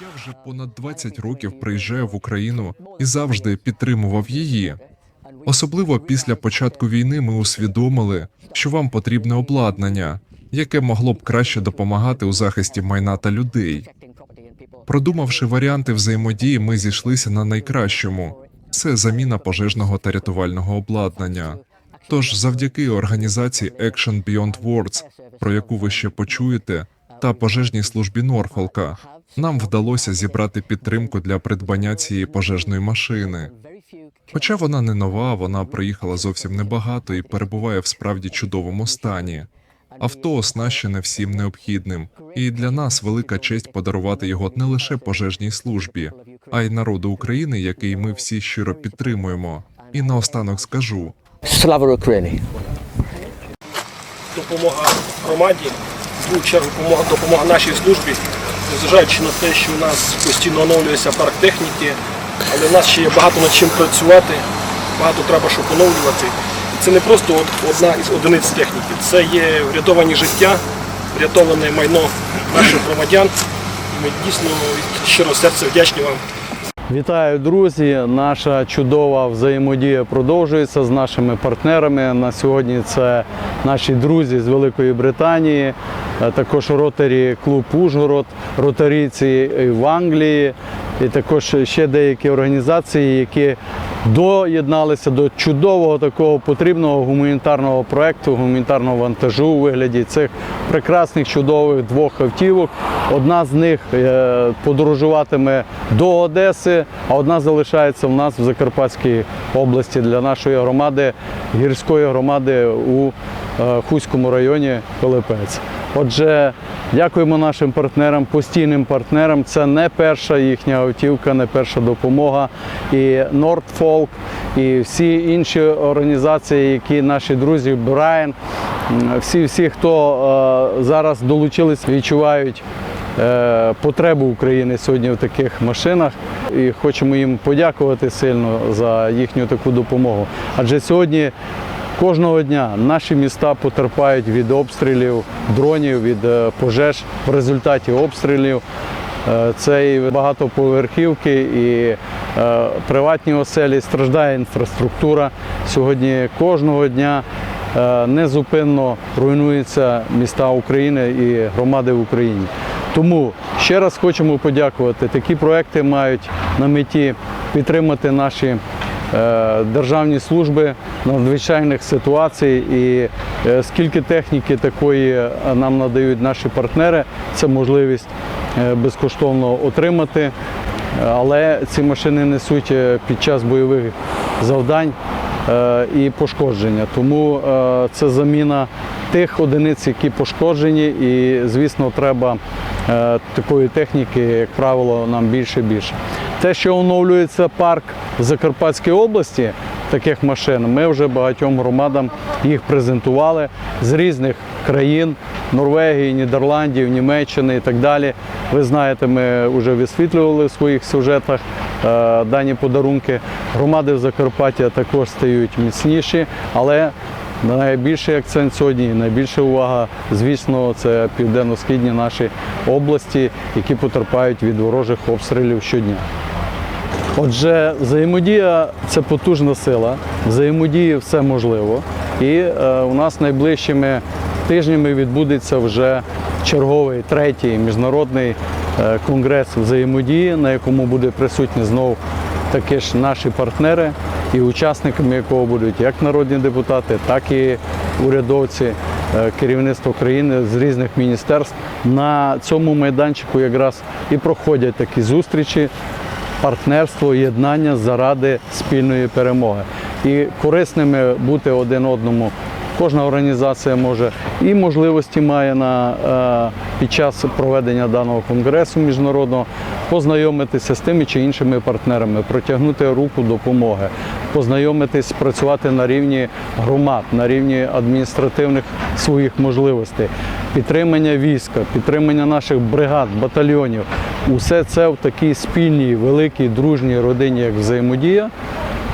Я вже понад 20 років приїжджаю в Україну і завжди підтримував її. Особливо після початку війни ми усвідомили, що вам потрібне обладнання, яке могло б краще допомагати у захисті майна та людей. Продумавши варіанти взаємодії, ми зійшлися на найкращому це заміна пожежного та рятувального обладнання. Тож, завдяки організації Action Beyond Words, про яку ви ще почуєте, та пожежній службі Норфолка, нам вдалося зібрати підтримку для придбання цієї пожежної машини. Хоча вона не нова, вона приїхала зовсім небагато і перебуває в справді чудовому стані. Авто оснащене всім необхідним, і для нас велика честь подарувати його не лише пожежній службі, а й народу України, який ми всі щиро підтримуємо. І наостанок скажу: Слава Україні! допомога громаді, в чергу допомога, допомога нашій службі, незважаючи на те, що у нас постійно оновлюється парк техніки, але в нас ще є багато над чим працювати, багато треба, щоб оновлювати. І це не просто одна із одиниць техніки, це є врятовані життя, врятоване майно наших громадян. І ми дійсно від щирого серця вдячні вам. Вітаю, друзі! Наша чудова взаємодія продовжується з нашими партнерами. На сьогодні це наші друзі з Великої Британії, також ротарі клуб Ужгород, ротарійці в Англії, і також ще деякі організації, які доєдналися до чудового такого потрібного гуманітарного проекту, гуманітарного вантажу у вигляді цих прекрасних чудових двох автівок. Одна з них е, подорожуватиме до Одеси, а одна залишається в нас в Закарпатській області для нашої громади, гірської громади у е, Хуському районі Пилипець. Отже, дякуємо нашим партнерам, постійним партнерам. Це не перша їхня автівка, не перша допомога. І Нордфолк, і всі інші організації, які наші друзі, Брайан, всі, всі, хто е, зараз долучились, відчувають е, потребу України сьогодні в таких машинах. І хочемо їм подякувати сильно за їхню таку допомогу. Адже сьогодні Кожного дня наші міста потерпають від обстрілів дронів, від е, пожеж в результаті обстрілів. Е, Це і багатоповерхівки, і е, приватні оселі, страждає інфраструктура. Сьогодні кожного дня незупинно руйнуються міста України і громади в Україні. Тому ще раз хочемо подякувати. Такі проекти мають на меті підтримати наші державні служби надзвичайних ситуацій. І е, скільки техніки такої е, нам надають наші партнери, це можливість е, безкоштовно отримати. Е, Але ці машини несуть е, під час бойових завдань е, і пошкодження. Тому е, це заміна тих одиниць, які пошкоджені, і звісно, треба е, такої техніки, як правило, нам більше і більше. Те, що оновлюється парк в Закарпатській області таких машин, ми вже багатьом громадам їх презентували з різних країн Норвегії, Нідерландів, Німеччини і так далі. Ви знаєте, ми вже висвітлювали в своїх сюжетах е, дані подарунки. Громади в Закарпаття також стають міцніші, але найбільший акцент сьогодні, найбільша увага, звісно, це південно-східні наші області, які потерпають від ворожих обстрілів щодня. Отже, взаємодія це потужна сила, взаємодії все можливо. І е, у нас найближчими тижнями відбудеться вже черговий третій міжнародний е, конгрес взаємодії, на якому буде присутні знову такі ж наші партнери, і учасниками якого будуть як народні депутати, так і урядовці, е, керівництво країни з різних міністерств. На цьому майданчику якраз і проходять такі зустрічі партнерство, єднання заради спільної перемоги. І корисними бути один одному. Кожна організація може і можливості має на, е, під час проведення даного конгресу міжнародного познайомитися з тими чи іншими партнерами, протягнути руку допомоги, познайомитись, працювати на рівні громад, на рівні адміністративних своїх можливостей, підтримання війська, підтримання наших бригад, батальйонів. Усе це в такій спільній, великій, дружній родині, як взаємодія,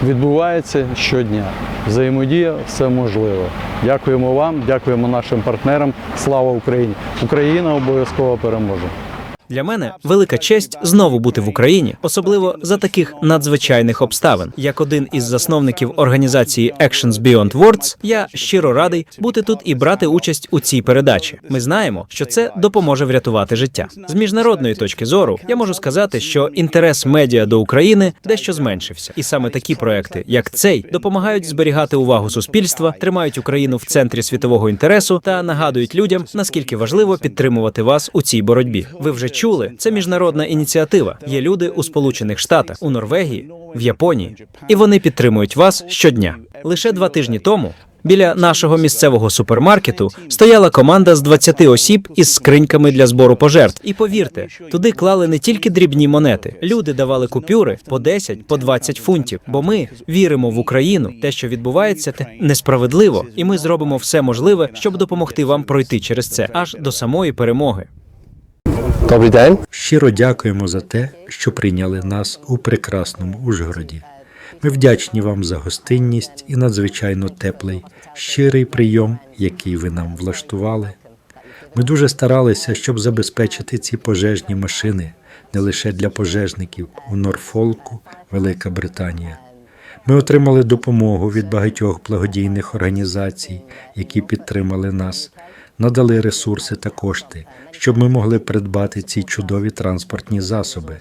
відбувається щодня. Взаємодія все можливо. Дякуємо вам, дякуємо нашим партнерам. Слава Україні! Україна обов'язково переможе. Для мене велика честь знову бути в Україні, особливо за таких надзвичайних обставин. Як один із засновників організації Actions Beyond Words, я щиро радий бути тут і брати участь у цій передачі. Ми знаємо, що це допоможе врятувати життя. З міжнародної точки зору я можу сказати, що інтерес медіа до України дещо зменшився, і саме такі проекти, як цей, допомагають зберігати увагу суспільства, тримають Україну в центрі світового інтересу та нагадують людям, наскільки важливо підтримувати вас у цій боротьбі. Ви вже чули, це міжнародна ініціатива. Є люди у Сполучених Штатах, у Норвегії, в Японії, і вони підтримують вас щодня. Лише два тижні тому. Біля нашого місцевого супермаркету стояла команда з 20 осіб із скриньками для збору пожертв. І повірте, туди клали не тільки дрібні монети. Люди давали купюри по 10, по 20 фунтів. Бо ми віримо в Україну. Те, що відбувається, те несправедливо, і ми зробимо все можливе, щоб допомогти вам пройти через це аж до самої перемоги. Добрий день. Щиро дякуємо за те, що прийняли нас у прекрасному Ужгороді. Ми вдячні вам за гостинність і надзвичайно теплий, щирий прийом, який ви нам влаштували. Ми дуже старалися, щоб забезпечити ці пожежні машини не лише для пожежників у Норфолку, Велика Британія. Ми отримали допомогу від багатьох благодійних організацій, які підтримали нас, надали ресурси та кошти, щоб ми могли придбати ці чудові транспортні засоби.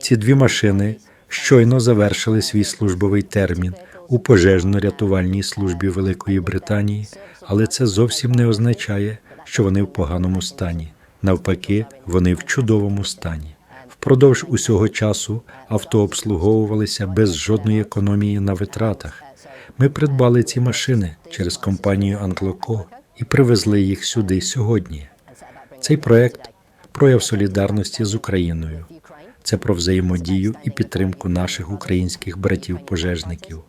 Ці дві машини щойно завершили свій службовий термін у пожежно-рятувальній службі Великої Британії, але це зовсім не означає, що вони в поганому стані. Навпаки, вони в чудовому стані. Впродовж усього часу авто обслуговувалися без жодної економії на витратах. Ми придбали ці машини через компанію Англоко і привезли їх сюди сьогодні. Цей проект прояв солідарності з Україною. Це про взаємодію і підтримку наших українських братів-пожежників.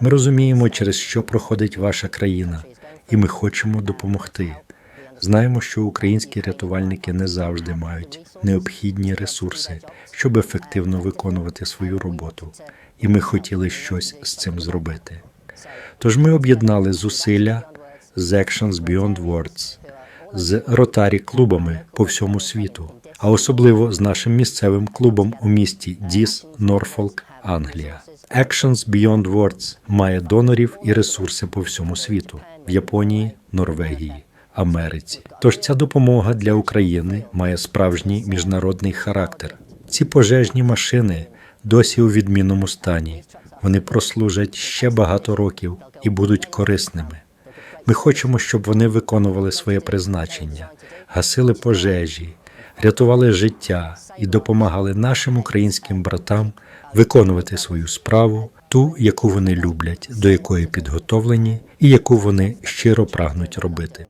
Ми розуміємо, через що проходить ваша країна, і ми хочемо допомогти. Знаємо, що українські рятувальники не завжди мають необхідні ресурси, щоб ефективно виконувати свою роботу, і ми хотіли щось з цим зробити. Тож ми об'єднали зусилля з Actions Beyond Words, з ротарі клубами по всьому світу, а особливо з нашим місцевим клубом у місті Діс, Норфолк, Англія. Actions Beyond Words має донорів і ресурси по всьому світу в Японії, Норвегії, Америці. Тож ця допомога для України має справжній міжнародний характер. Ці пожежні машини досі у відмінному стані. Вони прослужать ще багато років і будуть корисними. Ми хочемо, щоб вони виконували своє призначення, гасили пожежі, рятували життя і допомагали нашим українським братам виконувати свою справу, ту, яку вони люблять, до якої підготовлені і яку вони щиро прагнуть робити.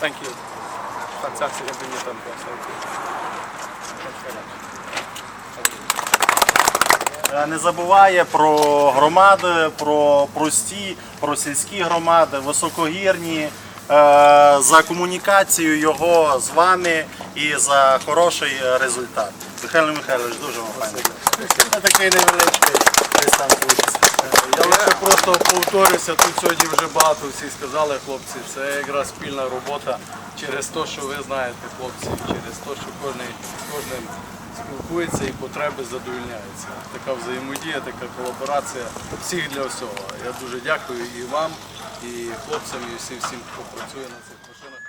Thank you. Thank you. Е, не забуває про громади, про прості, про сільські громади, високогірні, е, за комунікацію його з вами і за хороший результат. Михайло Михайлович, дуже вам файно. Такий невеличкий просто повторюся, тут сьогодні вже багато всі сказали, хлопці, це якраз спільна робота через те, що ви знаєте, хлопці, через те, що кожен кожним спілкується і потреби задовільняються. Така взаємодія, така колаборація всіх для всього. Я дуже дякую і вам, і хлопцям, і всім, всім, хто працює на цих машинах.